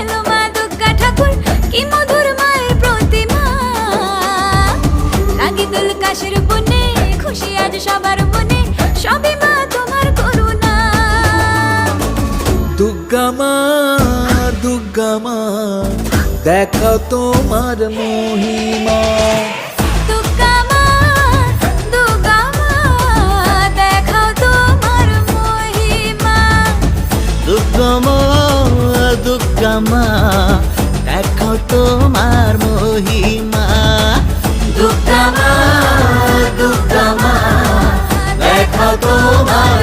এলো মা দুর্গা ঠাকুর, কি মধুর মায়ের প্রতিমা। লাগে দুল বনে, খুশি আজ সবার মনে, সবই মা তোমার করুণা। দুর্গা মা দুর্গা মা, দেখাও তোমার মহিমা। দুর্গা মা দুর্গা মা দেখো তোমার মহিমা। দুর্গা মা দেখো তোমার